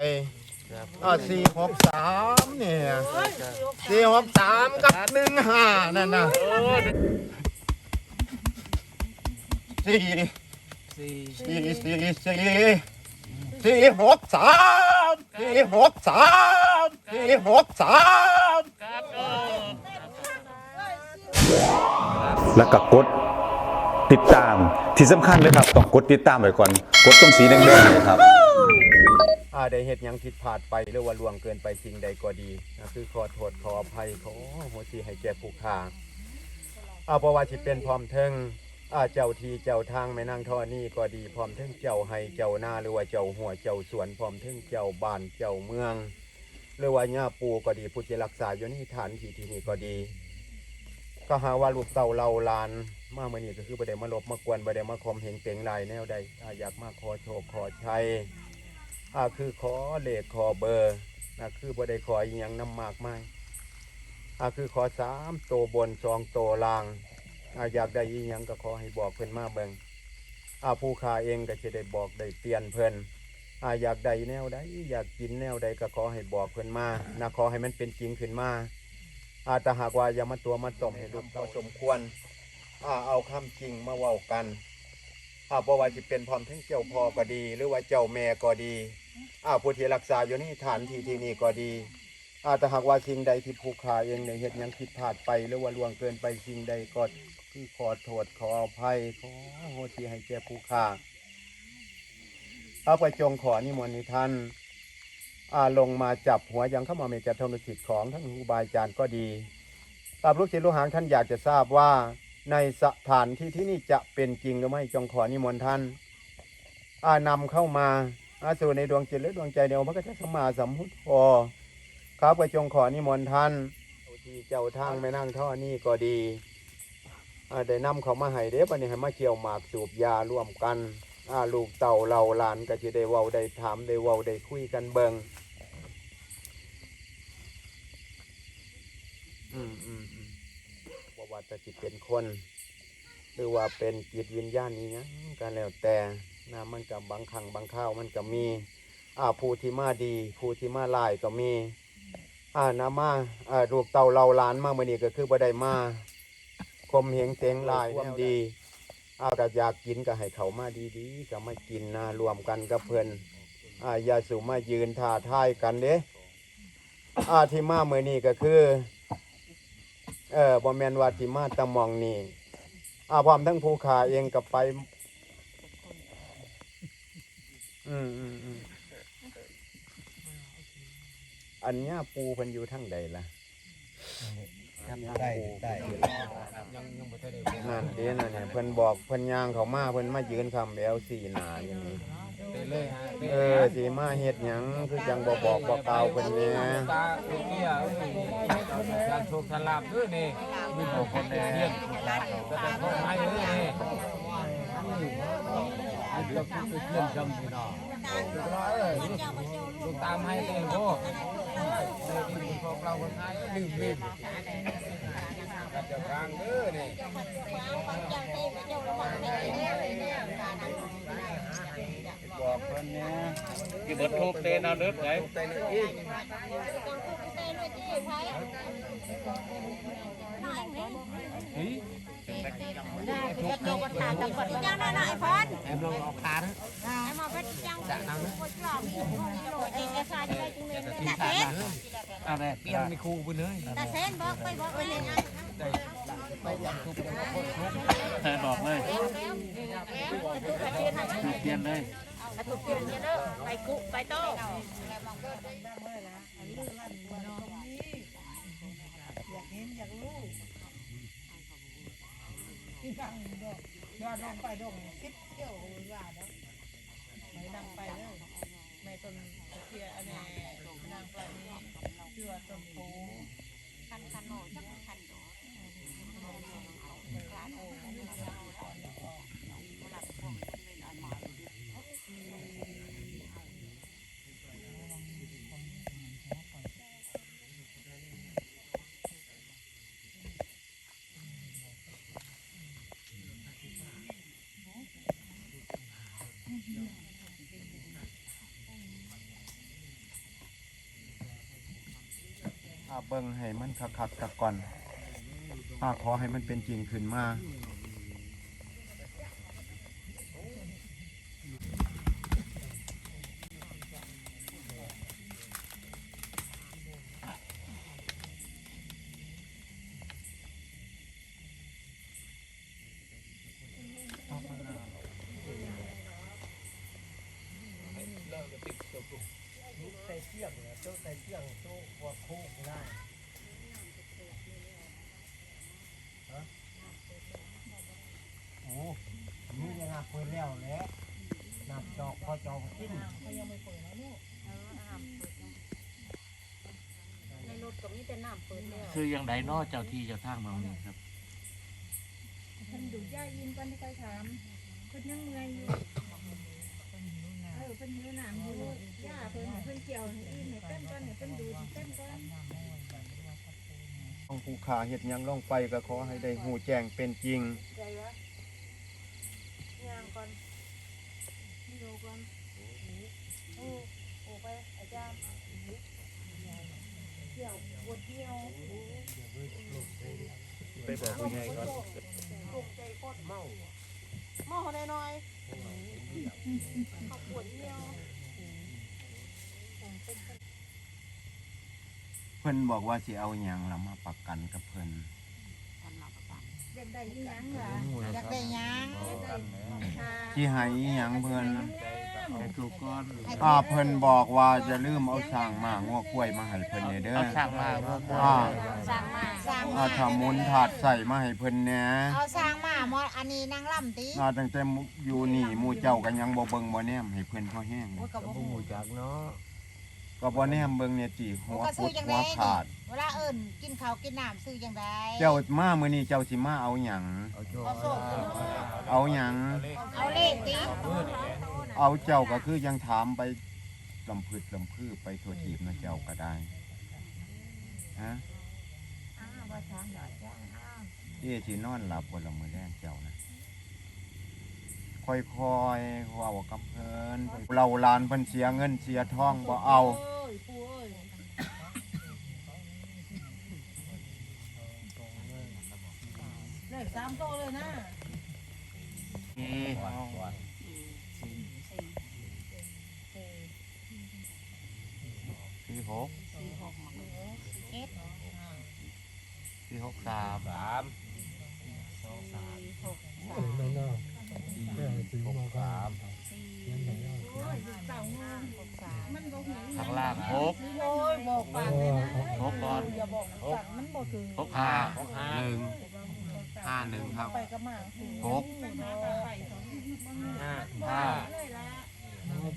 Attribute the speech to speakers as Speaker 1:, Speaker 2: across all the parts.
Speaker 1: เอ้ยอ่าสี่หกสามเนี่ยสี่หกสามกับหนึ่งห้านั่นนะสี่
Speaker 2: สี่
Speaker 1: สี่สี่สี่สี่หกสามสี่หกสามสี่หกสาม
Speaker 3: แล้วก็กดติดตามที่สำคัญเลยครับ ต้องกดติดตามไว้ก่อน กดตรงสีแดงๆเนี่ยครับ
Speaker 1: อาได้เหตุยังผิดพลาดไปหรือว่าล่วงเกินไปสิ่งใดก็ดีนะคือขอโทษขออภัยขอโหสิให้แก่ผู้ข่าอาเพระว่าสิเป็นพร้อมเทิงอาเจ้าทีเจ้าทางแม่นางท่อนี่ก็ดีพร้อมเทิงเจ้าให้เจ้าหน้าหรือว่าเจ้าหัวเจ้าสวนพร้อมเทิงเจ้าบ้านเจ้าเมือง หรือว่าญาปูก็ดีผู้ที่รักษาอยู่นี่ฐานที่ที่นี่ก็ดี ก็หาว่าลูกเต่าเราลานมาเมื่อนี้ก็คือประเดี๋ยวมาลบมากวนประเดี๋ยวมาคมเหงเต็งลายแนวใดอ่าอยากมาขอโชคขอชัย อ่าคือขอเลขขอเบอร์นะคือบ่ได้ขออีหยังน้ำมากมายอ่าคือขอสามโตวบนสองโตวล่างอ่าอยากได้อีหยังก็ขอให้บอกเพิ่นมาเบิงอ่าผู้ค้าเองก็จะได้บอกได้เตือนเพิ่นอ่าอยากได้แนวใดอยากกินแนวใดก็ขอให้บอกเพิ่นมานะขอให้มันเป็นจริงขึ้นมาอ่าแต่หากว่าอย่ามาตัวมาต้มให้ลูกเราสมควรอ่าเอาคำจริงมาเว้ากันอ่าบ่ว่าจะเป็นพร้อมทั้งเจ้าพ่อก็ดี หรือว่าเจ้าแม่ก็ดี อาผู้ที่รักษาอยู่นี่ฐานที่ที่นี่ก็ดีอาแต่หากว่าสิ่งใดที่ผู้ขาเองในเหตุยังผิดพลาดไป หรือว่าล่วงเกินไปสิ่งใดก็คือขอโทษขออภัยขอโหสิให้แก่ผู้ขาเอาไปจงขอนิมนต์ท่านอาลงมาจับหัวยังเข้ามาเมจัดธนสิทธิของท่านครูบาอาจารย์ก็ดีตามลูกศิษย์ลูกหางท่านอยากจะทราบว่าในสถานที่ที่นี่จะเป็นจริงหรือไม่จงขอนิมนต์ท่าน อานำเข้ามา อาสูในดวงจิตและดวงใจเดียวพระกัจะสมมาสัมพุทโธข้าพระจงขอนิมนต์ท่านที่เจ้าทางแม่นั่งท่อนี่ก็ดีอ่าได้นำเขามาให้เด้บันนี้ให้มาเกี่ยวหมากสูบยาร่วมกันอาลูกเต่าเราหลานก็จะได้เว้าได้ถามได้เว้าได้คุยกันเบิงอืมอืมอืมว่าว่าจะจิตเป็นคน หรือว่าเป็นจิตวิญญาณนี้นะกันแล้วแต่ นะมันกับบางครั้งบางข้าวมันก็มี อ่าผู้ที่มาดี ผู้ที่มาลายก็มี อ่านามาอ่าลูกเต่าเราหล้านมาเมื่อนี้ก็คือบ่ได้มาคมเหงเต็งลายความดีอ่าก็อยากกินก็ให้เขามาดีๆก็มากินนะรวมกันกับเพื่อนอ่าอย่าสู่มายืนท่าทายกันเด้อ่าที่มาเมื่อนี้ก็คือ เออบ่แมนว่าที่มาตะมองนี่อาพร้อมทั้งภูขาเองกับไป อืมอืมอืมอันเนี้ยปูเพิ่นอยู่ทั้งใดล่ะ
Speaker 2: ได้ได้
Speaker 1: นั่นเด้นั่นเนี่ยเพิ่นบอกเพิ่นย่างเขามาเพิ่นมายืนคำแล้วสี่หนาอย่างนี้
Speaker 2: ไปเลยฮะ
Speaker 1: เออสีมาเฮ็ดหยังคือจังบ่บอกบ่กล่าวเพิ่นเนี่ย
Speaker 2: ตาเกี้ยเอ้ยการโชคทลาบด้วยนี่มีพวกคนเรียนก็แต่พวกไม้เอ้ยนี่ มันจะพูดเพื่อนจำสิเนาะเอ้ยลูกตามให้เองโอ้เลยที่พวกเราคนไทยลืมลืมกับเจ้ากลางเด้อนี่
Speaker 1: บอกเพิ่นเนี่ย
Speaker 2: ที่บททุกเตนเอาเลือไหล
Speaker 4: Chăng nó lại phân
Speaker 2: แเอ็มลงตาะไร
Speaker 4: เปลี่ยนไม่คู่ไปเลยแต่
Speaker 2: เส้นบอกไปบอกไปเลย
Speaker 4: นะ
Speaker 2: เธอบอกเลยเปลี่ยนเลย
Speaker 4: ไปกุไปโตอ
Speaker 5: ยากเห็นอยากรู้ นั่งดอกยอดลงไปดองคิดเที่ยวว่าเนาะไม่ดังไปเลยไม่ต้นเทียอันนี้นั่งไปนี่เชื่อต้นปูคั
Speaker 4: นคันหน่อ
Speaker 5: ย
Speaker 1: จัง เบิ่งให้มันคักๆกับก่อนอาขอให้มันเป็นจริงขึ้นมา
Speaker 6: นี่ยังนับเปิดแล้วแหละนับจอกพอจอกกิน
Speaker 4: ในรถก็มีแต่น้ำเปิดแล้ว
Speaker 7: คือยังไดเนอเจ้าที่เจ้าทางมาเนี่ยครับ
Speaker 8: เพิ่นดูย่ายินก่อนที่ค่อยถามเพิ่นยังเมื่อยอยู่เออเพิ่นหิวน้ำอยู่ย่าเพิ่นให้เพิ่นเกี่ยวให้อิ่มให้เต้นก่อนให้เพิ่นดูดเต้นก่อน
Speaker 1: ต้อง ผู้ขาเฮ็ดยังล่องไปก็ขอให้ได้หูแจ้งเป็นจริง
Speaker 8: ใจวะยางก่อนดูก่อนโอ้โอ้ไปอาจารย์เกี่ยวปวดเกี่ยว
Speaker 7: ไปบอกผู้ใหญ่ก่อน
Speaker 8: ตกใจโคตรเมาเมาหน่อยๆเขาปวดเกี่ยว
Speaker 1: เพิ่นบอกว่าสิเอาหยังล่ะมาประกันกับเพิ่น
Speaker 8: เด็กได้ยี่หยังล่ะ
Speaker 4: อยากได้หยัง
Speaker 8: ค่ะ
Speaker 1: สิให้อีหยังเพิ่น
Speaker 7: แต่ถูกก้อน
Speaker 1: อ่าเพิ่นบอกว่าจะลืมเอาสร้างมางัวกล้วยมาให้เพิ่นเนี่ยเด้อ
Speaker 7: เอาช่างมาพวก
Speaker 1: อ่า
Speaker 4: สร้างมาสร้าง
Speaker 1: อ่าถ้าหมุนถาดใส่มาให้เพิ่นแหน่
Speaker 4: เอาสร้างมาหมออันนี้นางล่ำติ
Speaker 1: อ่าตั้งแต่อยู่นี่หมู่เจ้าก็ยังบ่เบิ่งบ่แนมให้เพิ่นพอแห้ง
Speaker 4: โอ้ยก็บ่ฮู้
Speaker 6: หูจักเนาะ
Speaker 1: ก็บ่แนมเบิ่งเนี่ยจีหัว
Speaker 4: ก็
Speaker 1: พุ
Speaker 4: ซื้อ
Speaker 1: ด
Speaker 4: จัง
Speaker 1: หั
Speaker 4: ได
Speaker 1: วขาด
Speaker 4: เวลาเอิ้นกินข้าวกินน้ำซื้อจังได
Speaker 1: เจ้ามามื้อนี้เจ้าสิมาเอาหยัง
Speaker 6: เอาโช
Speaker 4: เอาโซ่
Speaker 1: เอาหยัง
Speaker 4: เอาเลขติ
Speaker 1: เอาเจ้าก็คือยังถามไปลำพืชลำพืชไปทั่วทีบนะเจ้าก็ได้ฮะ
Speaker 4: อ้าวบ่ถามดอกจ้าอ้าว
Speaker 1: เอ๊ะสินอนหลับบ่ละมื้อแรงเจ้านะ ค่อยๆเว้ากับเพิ่นเราหลานเพิ่นเสียเงินเสียทองบ่เอา
Speaker 5: เอ้ยปูเอ้ยเลขสามโตเลยนะ
Speaker 7: สี่หก
Speaker 4: เอ็ด
Speaker 7: สี่หกสาม
Speaker 2: สาม
Speaker 6: นั่นเนาะ แค่สีมองกัน
Speaker 8: มันบ่หู
Speaker 7: ข้างล่างหก
Speaker 5: โอ้ยบอกปากเลยนะ
Speaker 7: หกก่อน
Speaker 5: อย่าบอกสั่งมันบ่ถึง
Speaker 7: หกห้า
Speaker 1: หนึ่งห้าหนึ่งครับ
Speaker 5: ไปก็มา
Speaker 1: หก
Speaker 7: ห้า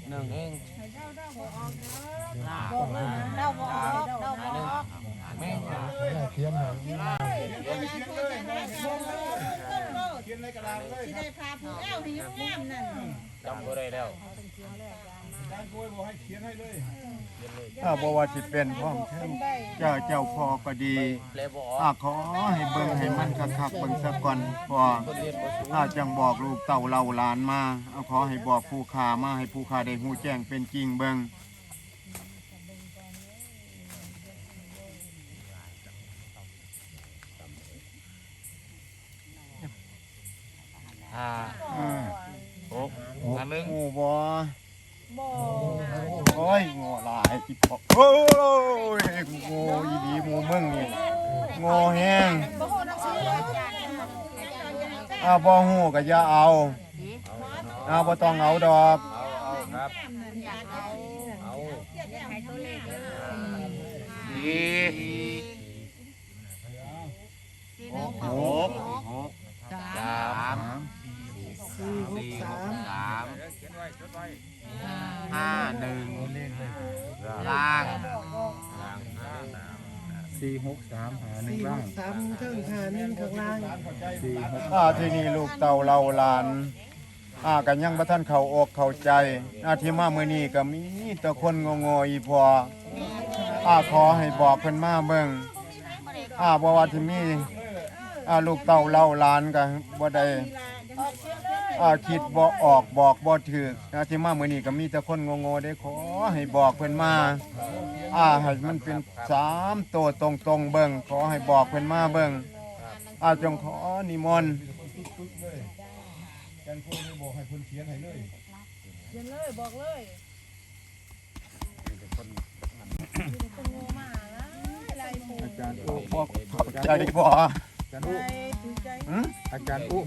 Speaker 7: หนึ่งเอง
Speaker 8: ห้าเดาบ่ออกเด้อ
Speaker 5: บอกเลยนะ
Speaker 4: เดาบ่อกเดาบอก
Speaker 7: แม่ง
Speaker 6: เขียนให้
Speaker 5: เขียนเลย เขียนเลยกระดาษเลยสิได้พาผู้แอวให้งามนั่น
Speaker 2: จำบ่ได้แล้ว
Speaker 1: ถ้าบ่ว่าสิเป็นพร้อมเทิงเจ้าเจ้าพ่อก็ดี
Speaker 2: แปลบ่ออก
Speaker 1: อาขอให้เบิ่งให้มันคักๆเบิ่งซะก่อนพอถ้าจังบอกลูกเต่าเล่าหลานมาเอาขอให้บอกผู้ค้ามาให้ผู้ค้าได้ฮู้แจ้งเป็นจริงเบิ่ง
Speaker 7: ห้า
Speaker 1: อืม
Speaker 7: หกอันหนึ่ง
Speaker 1: ฮู้บ่
Speaker 5: บ่
Speaker 1: โอ้ยโง่หลายที่พอโอ้ยโง่อีดีหมูมึงนี่โง่แฮง
Speaker 5: บ่ฮู้นักซื้อเลยจ้ะ
Speaker 1: อ่าบ่ฮู้ก็อย่าเอาอ่าวบ่ต้องเอาดอก
Speaker 2: เอาครับเอา
Speaker 7: สี่หก สี่หกสามห้าหนึ่งล่าง
Speaker 6: สี่หกสามหาหนึ่งล่างสามเครื่องหาหนึ่งข้างล่างสี่หก
Speaker 1: อ่าที่นี่ลูกเต่าเราหลานอ่ากันยังบ่ทันเข้าอกเข้าใจอ่าที่มามื้อนี้ก็มีแต่คนงงๆอีพออ่าขอให้บอกเพิ่นมาเบิ่งอ่าบ่ว่าที่มีอ่าลูกเต่าเราหลานก็บ่ได้
Speaker 5: ออกเสียงเลย
Speaker 1: อ่าคิดบ่ออกบอกบ่ถูกนะที่มามื้อนี้ก็มีแต่คนโง่ๆได้ขอให้บอกเพิ่นมาอ่าให้มันเป็นสามตัวตรงๆเบิ่งขอให้บอกเพิ่นมาเบิ่งอ่าจงขอนิมนต์
Speaker 6: กันพวกนี้บอกให้คนเขียนให้เลย
Speaker 5: เขียนเลยบอกเลยมีคนโง่มาละไรปู
Speaker 6: อาจารย์อุบอก
Speaker 1: ใจบ่
Speaker 6: อาจารย์
Speaker 5: ใจ
Speaker 6: อุ
Speaker 5: ถือใจ
Speaker 1: หืม
Speaker 6: อาจารย์อุ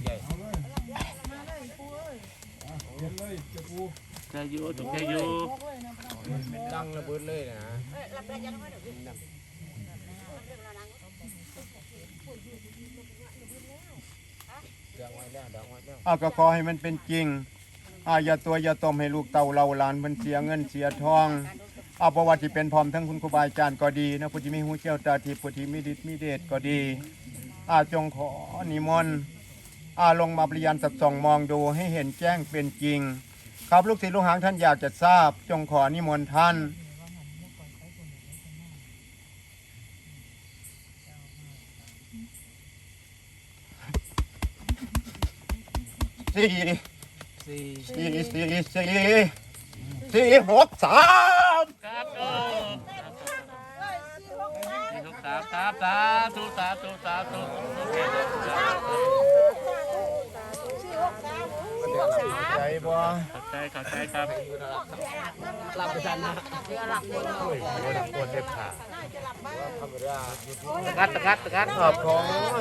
Speaker 7: ใจอยู่ถูกใจอยู่
Speaker 5: อกเลยนะพ่อ
Speaker 2: ดังระเบิดเลยนะ
Speaker 1: อ่าก็ขอให้มันเป็นจริงอ่าอย่าตัวอย่าตมให้ลูกเต่าเราหลานมันเสียเงินเสียทองอาประวัติที่เป็นพร้อมทั้งคุณครูบาอาจารย์ก็ดีนะผู้ที่มีหูเชี่ยวตาทิพย์ผู้ที่มีฤทธิ์มีเดชก็ดีอาจงขอนิมนต์ อาลงมาปริยานสับส่องมองดูให้เห็นแจ้งเป็นจริง ครับลูกศิษย์ลูกหางท่านอยากจะทราบ จงขอนิมนต์ท่านสี่
Speaker 2: สี่
Speaker 1: สี่สี่สี่สี่หกสาม
Speaker 7: ครับโอ้สี่หกสามครับสาธุสาธุสาธุ โอเคครับ
Speaker 1: ใจบ่
Speaker 7: เข้าใจเข้าใจครับ
Speaker 2: หลับไปทันนะ
Speaker 7: ตะกัดตะกัดตะกัด
Speaker 1: ขอบขอ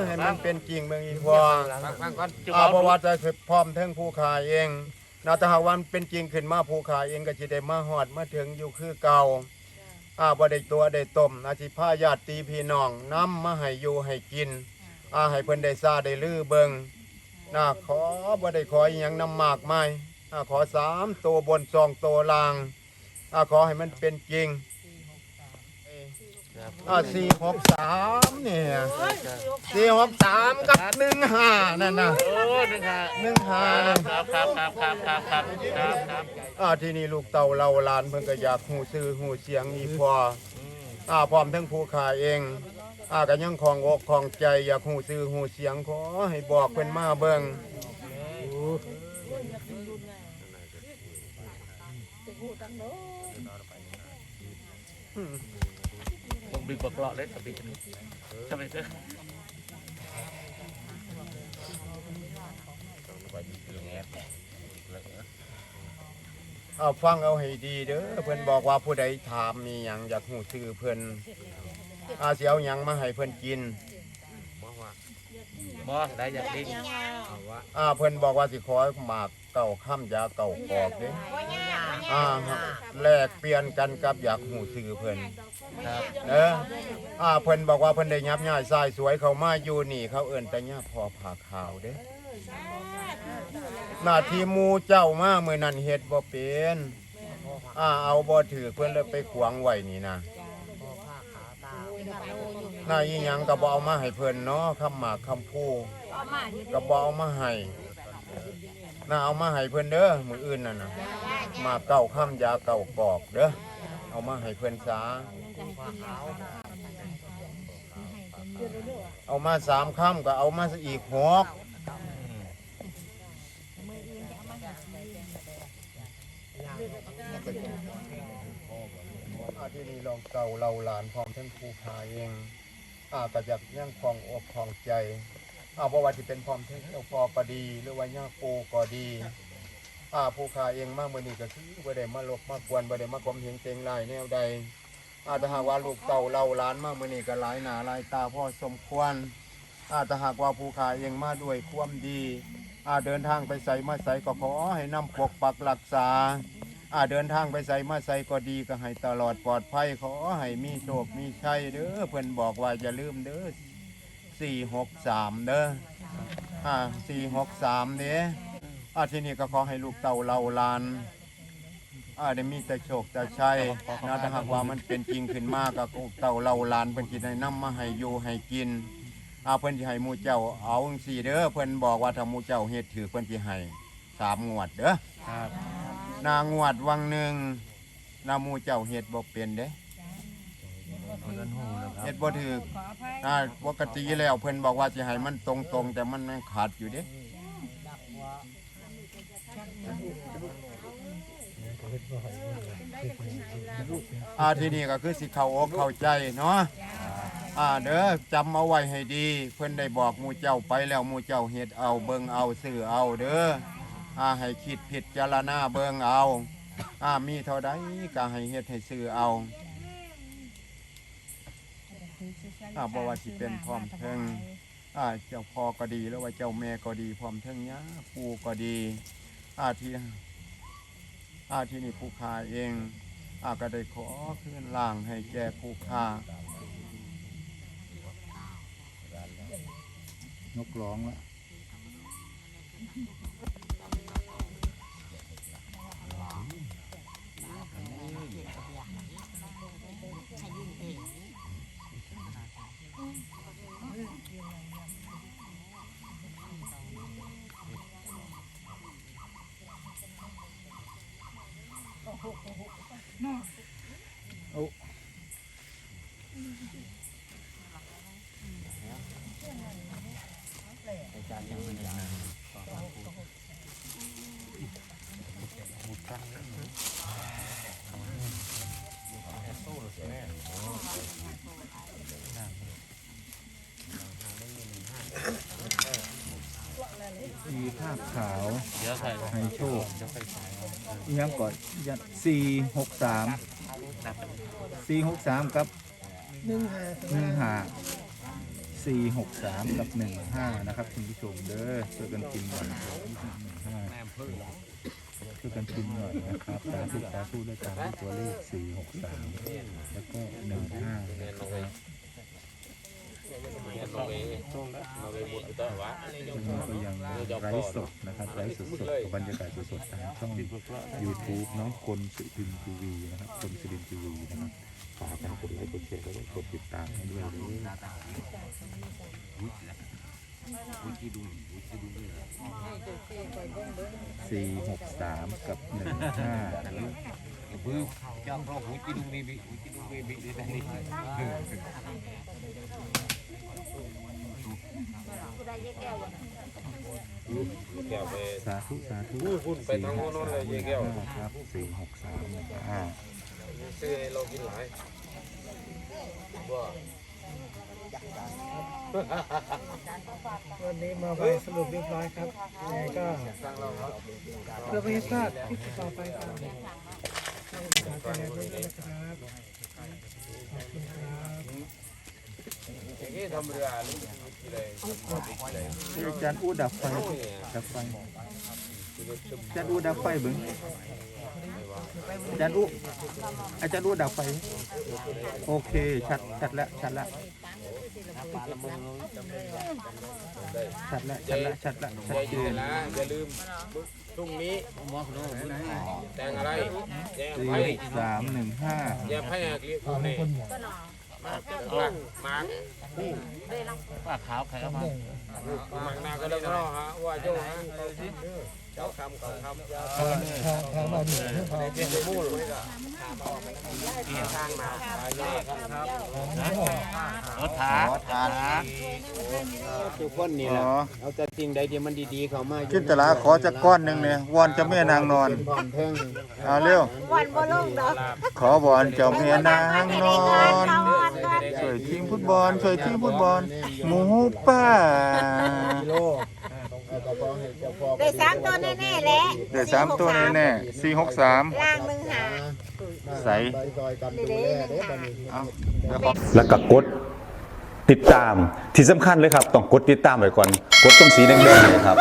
Speaker 1: ให้มันเป็นจริงเมืองอีกพอ
Speaker 2: ฟังฟังก่อน
Speaker 7: จุ
Speaker 1: อา
Speaker 7: เอา
Speaker 1: ประวัติจะพร้อมทั้งผู้ขายเองนาตาหากวันเป็นจริงขึ้นมาผู้ขายเองก็จะได้มาหอดมาถึงอยู่คือเก่าอาบ่ได้ตัวได้ต้มอาจิพาญาติพี่น้องนำมาให้อยู่ให้กินอาให้เพิ่นได้ซาได้ลือเบิง น่าขอบ่ได้ขออย่างนำมากไม่ขอสามตัวบนซองตัวล่างขอให้มันเป็นจริงสี่หกสามเนี่ยสี่หกสามกับหนึ่งห้านั่นนะ
Speaker 7: หนึ่งห้า
Speaker 1: หนึ่งห้า
Speaker 7: ครับครับครับครับครับครับครับ
Speaker 1: อ่าที่นี่ลูกเต่าเราลานเพิ่งก็อยากหูซื้อหูเสียงนี่พออ่าพร้อมทั้งผู้ขายเอง อาก็ยังของอกของใจอยากหูซื้อหูเสียงขอให้บอกเพิ่นมาเบิ่ง
Speaker 7: ผมดึงปลอกเลยกับพี่ทำไมเถอะ
Speaker 1: เอาฟังเอาให้ดีเด้อเพิ่นบอกว่าผู้ใดถามมีหยังอยากหูซื้อเพิ่น อาสิเอาหยังมาให้เพิ่นกิน
Speaker 7: บอได้อย่างนี้
Speaker 1: อ่าเพิ่นบอกว่าสิขอหมากเก่าค่ำยาเก่ากอกเด้อ่าแลกเปลี่ยนกันกับอยากหูซื้อเพิ่น
Speaker 7: ครับ
Speaker 1: เอออ่าเพิ่นบอกว่าเพิ่นได้ยับย่ายสายสวยเขามาอยู่นี่ เขาเอิ้นแต่ย่าพอผ่าขาวเด้หน้าที่หมูเจ้ามามื้อนั้นเฮ็ดบ่เป็นอ่าเอาบ่ถือเพิ่นเลยไปขวางไว้นี่นะ หน้าอีหยังก็บ่เอามาให้เพิ่นเนาะคำหมากคำพูก็บ่เอามาให้น่าเอามาให้เพิ่นเด้อมืออื่นน่ะนะหมากเก่าค่ำยาเก่ากอกเด้อเอามาให้เพิ่นซาเอามาสามค่ำก็เอามาอีกหกอาที่ ลองเก่าเราหลานพร้อมทั้งครูพาเองอาก็อยากย่างคลองอกคลองใจอาบ่ว่าที่เป็นพร้อมทั้งเจ้าพอก็ดี หรือว่าย่าปูก็ดีอาผู้ขาเองมากมื่อนี้ก็คือบ่ได้มาลบมากวนบ่ได้มากลมเหงเตงลายแนวใดอาจจะหากว่าลูกเต่าเราหล้านมาเมื่อนี้ก็หลายหนาหลายตาพ่อสมควร อาจจะหากว่าผู้ขาเองมาด้วยความดีอาเดินทางไปใส่มาใส่ก็ขอให้นำปกปักรักษา อาเดินทางไปใส่มาใส่ก็ดีก็ให้ตลอดปลอดภัยขอให้มีโชคมีชัยเด้อเพิ่นบอกว่าอย่าลืมเด้อสี่หกสามเด้ออ่าสี่หกสามเด้ออาทีนี้ก็ขอให้ลูกเต่าเราหลานอาได้มีแต่โชคแต่ชัยนะถ้าหากว่ามันเป็นจริงขึ้นมากก็เต่าเราหลานเพิ่นสิได้นำมาให้อยู่ให้กินอาเพิ่นสิให้หมู่เจ้าเอาจังซี่เด้อเพิ่นบอกว่าถ้าหมู่เจ้าเฮ็ดถือเพิ่นสิให้สามงวดเด้อ
Speaker 7: ครับ
Speaker 1: นางวดวังหนึ่งนาหมู่เจ้าเฮ็ดบ่เป็นเด้เฮ็ดบ่ถือ
Speaker 5: ขออภัย
Speaker 1: อ่าปกติแล้วเพิ่นบอกว่าสิให้มันตรงๆ แต่มันยังขาดอยู่เด้อ่าที่นี่ก็คือสิเข้าอกเข้าใจเนาะอ่าเด้อจำเอาไว้ให้ดี เพิ่นได้บอกหมู่เจ้าไปแล้วหมู่เจ้าเฮ็ดเอาเบิ่งเอาซื้อเอาเด้อ อาให้คิดผิดจารณาเบิ่งเอาอามีเท่าใดก็ให้เฮ็ดให้ซื้อเอาอาบ่ว่าสิเป็นพร้อมเทิงอาเจ้าพ่อก็ดีหรือว่าเจ้าแม่ก็ดีพร้อมเทิงย่าปู่ก็ดีอาที่อาที่นี่ผู้ค้าเองอาก็ได้ขอคืนล่างให้แก่ผู้ค้าน
Speaker 3: กร้องละ
Speaker 7: ให้
Speaker 6: โชคอิหยังก่อนยัดสี่หกสามสี่หกสามกับหนึ่งห้าสี่หกสามกับหนึ่งห้านะครับคุณผู้ชมเด้อช่วยกันพิมพ์หน่อยช่วยกันพิมพ์หน่อยนะครับสาธุสาธุด้วยการตัวเลขสี่หกสามแล้วก็หนึ่งห้านะครับ วันนี้ก็ยังไร้สดนะครับไร้สดสดกับบรรยากาศสดๆทางช่อง YouTube เนาะคนสุรินทร์ทีวีนะครับคนสุรินทร์ทีวีนะครับฝากกันกดไลค์กดแชร์แล้วก็กดติดตามให้ด้วยเลยสี่หกสามกับหนึ่งห้า
Speaker 2: บื้อจ้างรอหูกิ นดูนี่บิหูกินดูนี่บิได้นี่
Speaker 6: สาธุ สาธุ
Speaker 2: ไปทางโน้นเลยเยี่แก้ว
Speaker 6: ครับสี่หกสามหนึ่า
Speaker 2: ซื้อให้เรากินหลายว่า
Speaker 6: วันนี้มาไปสรุปเรียบร้อยครับยังไงก็เพื่อไม่ให้พลาดคลิปต่อไปครับขอบคุณครับข
Speaker 2: อย่างนี้ ทำเรือลูกกี่เลย
Speaker 6: อาจารย์อู้ดับไฟดับไฟอาจารย์อู้ดับไฟเบึงอาจารย์อู้อาจารย์อู้ดับไฟ โอเค ชัด ชัดแล้ว ชัดแล้วชัดแล้วชัดแล้วชัดแล้วชัด
Speaker 2: อย่า
Speaker 6: เจ
Speaker 2: ลืม
Speaker 6: น
Speaker 2: นะอย่าลืมพรุ่งนี้แต่งอะไรแย่ง
Speaker 6: สี่
Speaker 2: ไพ่
Speaker 6: สามหนึ่งห้า
Speaker 2: แย่งไพ่เรียกคนนี้ มามาร์ก
Speaker 7: ป้าขาวใครเอามา
Speaker 2: มาร์กหน้าก็ได้ก็รอฮะว่าเจ้าฮะ เจ้าคำเขาคำ
Speaker 6: ทางทางมาเหนึ่งพอ
Speaker 2: เป็นมูลทางมาแย่ครับ
Speaker 7: รถถาถา
Speaker 1: ทุกคนนี่แหละเอาแต่สิ่งใดที่มันดีๆเข้ามา
Speaker 3: ขึ้นตลาขอจักก้อนหนึ่งเนี่ยวอนเจ้าแม่นางนอน
Speaker 1: เป็นพร้อมเทิง
Speaker 3: เอาเร็ว
Speaker 4: วันบ่ลงดอก
Speaker 3: ขอวอนเจ้าแม่นางนอน
Speaker 4: เขาวันก่อน
Speaker 3: ช่วยทีมฟุตบอลช่วยทีมฟุตบอลหมูป่า
Speaker 4: ได้สามตัวแน่ๆแหละ
Speaker 3: เดี๋ยวสามตัวแน่ๆสี่หกสาม
Speaker 4: ล่างหนึ่งหา
Speaker 3: ใส่
Speaker 1: ไปซอยกันดูแลเด้อบัดนี้
Speaker 3: แล้วก็กดติดตามที่สำคัญเลยครับ ต้องกดติดตามไว้ก่อน กดตรงสีแดงๆเนยครับ